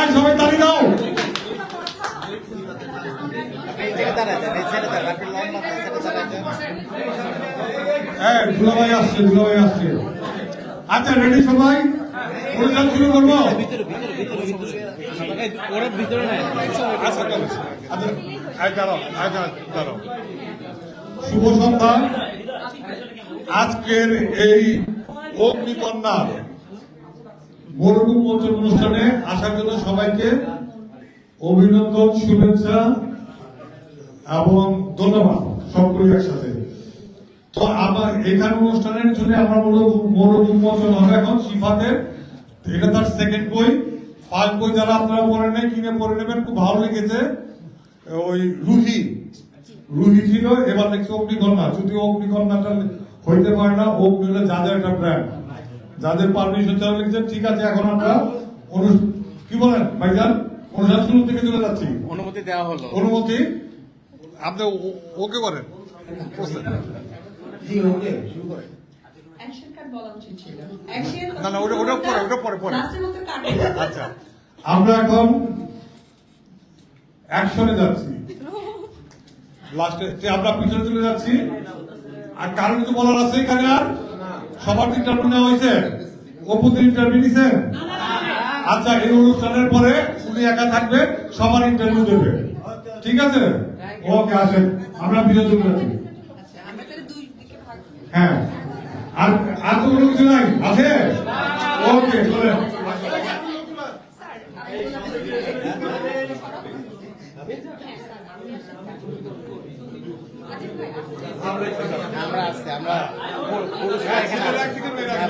আয় সবাই দাঁড়িয়ে দাও। এই এই দুলাভাই আসছে দুলাভাই আসছে। আচ্ছা রেডি সবাই? অনুষ্ঠান শুরু করব? আচ্ছা শুভ সন্ধ্যা। আজকের এই অগ্নিকন্যার মরুভূম মোচন অনুষ্ঠানে আসার জন্য সবাইকে অভিনন্দন, শুভেচ্ছা এবং ধন্যবাদ সকলে একসাথে তো আমার এখানে অনুষ্ঠানের জন্য আমরা মরুভূম মোচন হবে এখন সিফাতের এটা তার সেকেন্ড বই। ফার্স্ট বই যারা আপনারা পড়ে নেন কিনে পড়ে নেবেন, খুব ভালো লেগেছে। ওই রুহি। রুহি ছিল, এবার দেখছি অগ্নিকন্যা। যদিও অগ্নিকন্যাটা হইতে পারে না, অগ্নি হলো যাদের একটা ব্র্যান্ড যাদের পারমিশন ছাড়া লিখছে ঠিক আছে এখন আমরা কি বলেন ভাইজান? অনুষ্ঠান শুরু থেকে চলে যাচ্ছি। অনুমতি দেওয়া হলো। অনুমতি? আপনি ওকে করেন। বুঝলেন? অ্যাকশন কার্ড বলা উচিত ছিল। অ্যাকশন না, না, ওটা- ওটা পরে, ওটা পরে, পরে। লাস্টের মতো কাটে আচ্ছা। আমরা এখন অ্যাকশনে যাচ্ছি। লাস্টে আমরা পিছনে চলে যাচ্ছি। আর কারণ কিছু বলার আছে এখানে আর? সবার ইন্টারভিউ নেওয়া হয়েছে? অপুদের ইন্টারভিউ নিছেন আচ্ছা এই অনুষ্ঠানের পরে উনি একা থাকবে, সবার ইন্টারভিউ দেবে। ঠিক আছে? ওকে, আসেন। আমরা চলে ভাগ করি। হ্যাঁ। আর আর কোনো কিছু নাই? আছে? ওকে, চলেন। আমরা আছি, আমরা পুরুষরা এখানে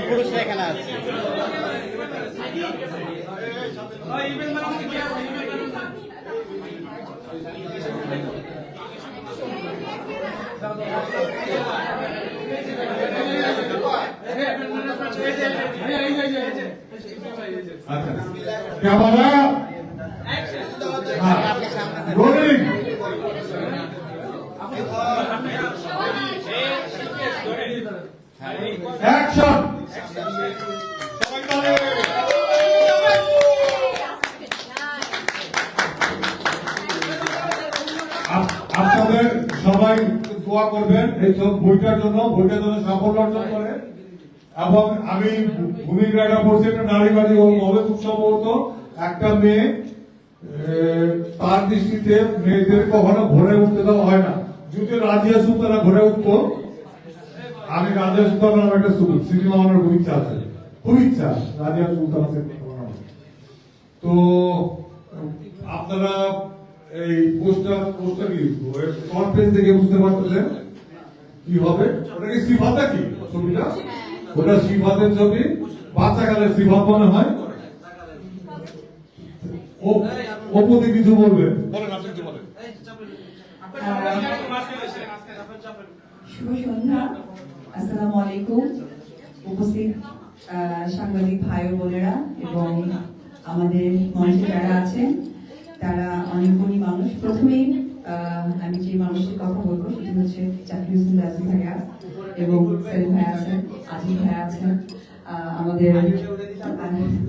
পুরুষরা এখানে আছে আচ্ছা অ্যাকশন আপ- আপনাদের সবাই দোয়া করবেন এই সব বইটার জন্য বইটার জন্য সাফল্য অর্জন করে। এবং আমি ভূমিকাটা পড়ছি, একটা নারীবাদী হবে খুব সম্ভবত একটা মেয়ে তার দৃষ্টিতে মেয়েদের কখনো ঘরে উঠতে দেওয়া হয় না। যদি রাজিয়া সুলতানা ঘরে উঠতো আমি রাজিয়া সুলতান নামে একটা সিনেমা বানানোর খুব ইচ্ছা আছে। খুব ইচ্ছা রাজিয়া সুলতানা তো আপনারা এই পোস্টার পোস্টার কি ফ্রন্ট পেজ থেকে বুঝতে পারতেছেন কি হবে? ওটা কি সিফাতা কি ছবিটা? ওটা সিফাতের ছবি। বাচ্চাকালের সিফাত মনে হয়? ও ওপরে কিছু বলবেন বলেন আপনি কিছু বলেন। শুভ সন্ধ্যা। আসসালামু আলাইকুম। উপস্থিত সাংবাদিক ভাই বোনেরা এবং আমাদের মঞ্চে যারা আছেন, তারা অনেক মানুষ। প্রথমেই আমি যে মানুষের কথা বলব, সেটি হচ্ছে জাকির হোসেন রাজি ভাইয়া এবং সেলিম ভাই আছেন আজিম ভাই আছেন। আমাদের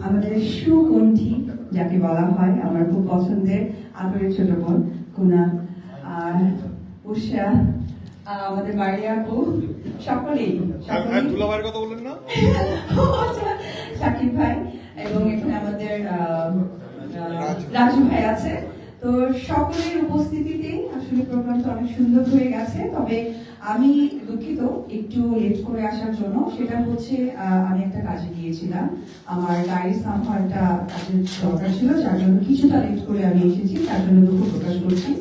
আমাদের সুকণ্ঠী, যাকে বলা হয়, আমার খুব পছন্দের, আদরের ছোট বোন কুনা আর উষা আমাদের বাড়ি আপু সকলেই দুলাভাইয়ের কথা বললেন না? শাকিব ভাই এবং এখানে আমাদের রাজু। ভাই আছে। তো সকলের উপস্থিতিতে আসলে প্রোগ্রামটা অনেক সুন্দর হয়ে গেছে। তবে আমি দুঃখিত একটু লেট করে আসার জন্য। সেটা হচ্ছে আমি একটা কাজে গিয়েছিলাম। আমার গাড়ির সামহারটা কাজের দরকার ছিল যার জন্য কিছুটা লেট করে আমি এসেছি। তার জন্য দুঃখ প্রকাশ করছি।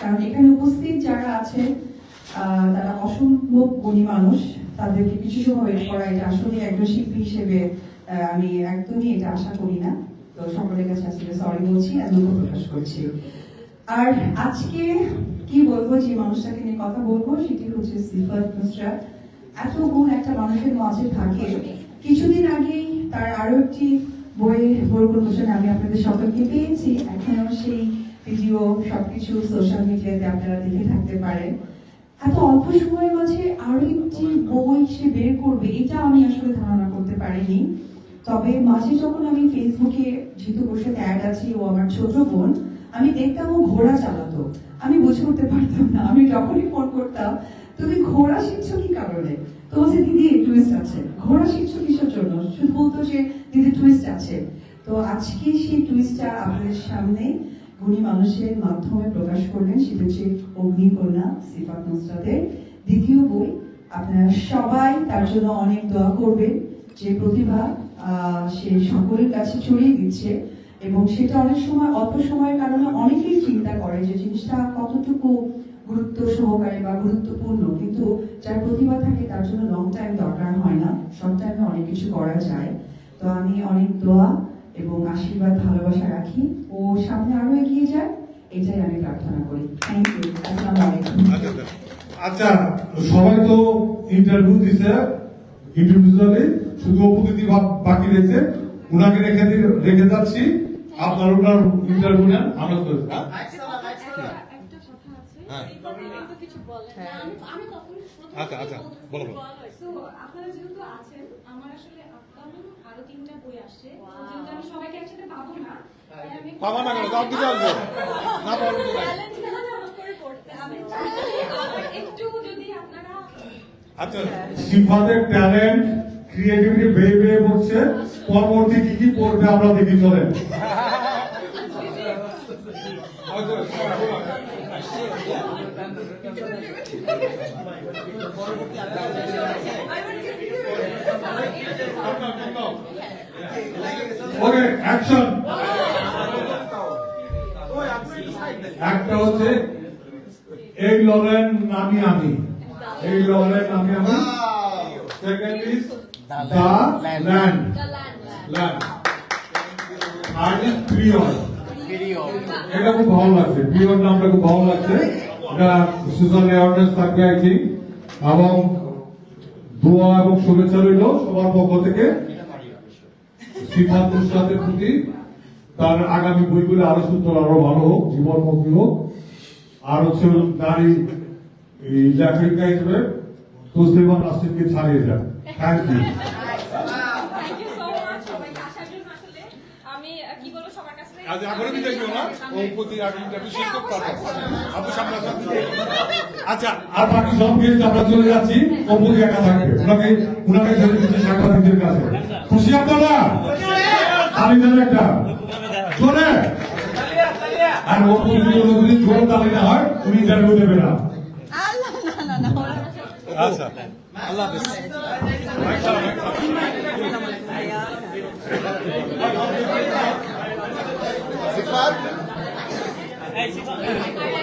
কারণ এখানে উপস্থিত যারা আছে তারা অসম্ভব গুণী মানুষ। তাদেরকে কিছু সময় ওয়েট করা এটা আসলে একজন শিল্পী হিসেবে আমি একদমই এটা আশা করি না। তো সকলের কাছে আসলে সরি বলছি আর দুঃখ প্রকাশ করছি। আর আজকে কি বলব যে মানুষটাকে নিয়ে কথা বলব সেটি হচ্ছে সিফাত নুসরাত এত গুণ একটা মানুষের মাঝে থাকে। কিছুদিন আগেই তার আরও একটি বইয়ের বই প্রমোশনে আমি আপনাদের সকলকে পেয়েছি। এখনও সেই ভিডিও সবকিছু সোশ্যাল মিডিয়াতে আপনারা দেখে থাকতে পারেন। এত অল্প সময়ের মাঝে আরও একটি বই সে বের করবে, এটা আমি আসলে ধারণা করতে পারিনি। তবে মাঝে যখন আমি ফেসবুকে যেহেতু বসে অ্যাড আছি, ও আমার ছোট বোন, আমি দেখতাম ও ঘোড়া চালাতো। আমি বুঝে উঠতে পারতাম না, আমি যখনই ফোন করতাম, তুমি ঘোড়া শিখছো কি কারণে? তো বলছে, দিদি টুইস্ট আছে। ঘোড়া শিখছো কিসের জন্য? শুধু বলতো যে, দিদি টুইস্ট আছে। তো আজকে সেই টুইস্টটা আপনাদের সামনে গুণী মানুষের মাধ্যমে প্রকাশ করলেন, সেটা হচ্ছে অগ্নিকন্যা সিফাত নুসরাতের দ্বিতীয় বই। আপনারা সবাই তার জন্য অনেক দোয়া করবেন, যে প্রতিভা সে সকলের কাছে ছড়িয়ে দিচ্ছে। এবং সেটা অনেক সময়, অল্প সময়ের কারণে অনেকেই চিন্তা করে যে জিনিসটা কতটুকু গুরুত্ব সহকারে বা গুরুত্বপূর্ণ। কিন্তু যার প্রতিভা থাকে, তার জন্য লং টাইম দরকার হয় না। শর্ট টাইমে অনেক কিছু করা যায়। তো আমি অনেক দোয়া এবং আশীর্বাদ ভালোবাসা রাখি। ও সামনে আরও এগিয়ে যায় এটাই আমি প্রার্থনা করি। থ্যাংক ইউ আসসালামু আলাইকুম। আচ্ছা সবাই তো ইন্টারভিউ দিছে ইন্ডিভিজুয়ালি শুধু অপুদিতি বাকি রয়েছে। উনাকে রেখে রেখে যাচ্ছি। আপনার ওনার ইন্টারভিউ নেন আমরা তো হ্যাঁ? একটা কথা আছে। হ্যাঁ। এই ব্যাপারে কিছু বলেন আমি আমি তখনই আচ্ছা, আচ্ছা, বলো, বলো। আপনারা যেহেতু আছেন আমার আসলে upcoming আরও তিনটা বই আসছে। যেহেতু আমি সবাইকে একসাথে পাবো না। না কেন? দিতে আসব না পাবো আপনারা আচ্ছা ট্যালেন্ট ক্রিয়েটিভিটি বেয়ে বেয়ে পড়ছে পরবর্তী কি কি পড়বে আমরা দেখি চলেন। ওকে অ্যাকশন একটা হচ্ছে এই লড়েন নামি আমি। এই লড়েন নামি আমি। Second is the land land R is video এটা খুব ভালো লাগছে। প্রিয়ন নামটা খুব ভালো লাগছে। এটা সোশ্যাল অ্যাওয়ারনেস থাকবে আই থিঙ্ক এবং দোয়া এবং শুভেচ্ছা রইল সবার পক্ষ থেকে। শ্রীপাদ নুসরাতের প্রতি তার আগামী বইগুলো আরও সুন্দর, আরও ভালো হোক, জীবনমুখী হোক। আর হচ্ছে নারী লেখিকা হিসেবে তসলিমা নাসরিনকে ছাড়িয়ে যান। Thank you thank you so much সবাইকে আসার জন্য আসলে আমি আহ, কি বলব সবার কাছে আজ এখনও দিও না। ও প্রতি আর ইন্টারভিউ শেষ করতে পারব আপু সামনে আচ্ছা আর বাকি সব গেস্ট আমরা চলে যাচ্ছি। অপুদি একা থাকবে। ওনাকে ওনাকে ছেড়ে দিচ্ছে সাংবাদিকদের কাছে। খুশি আপনারা? আমি যেন একটা। চলে আর অপুদি যদি জোর তালে না হয় উনি ইন্টারভিউ দেবে না। আচ্ছা। আল্লাহ হাফেজ।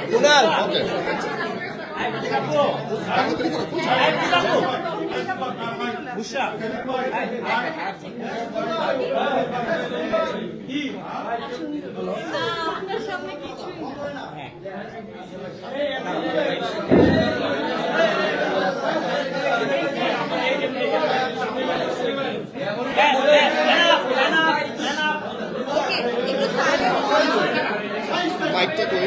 কুনাল ওকে আপনার সামনে কিছুই মাইকটা কই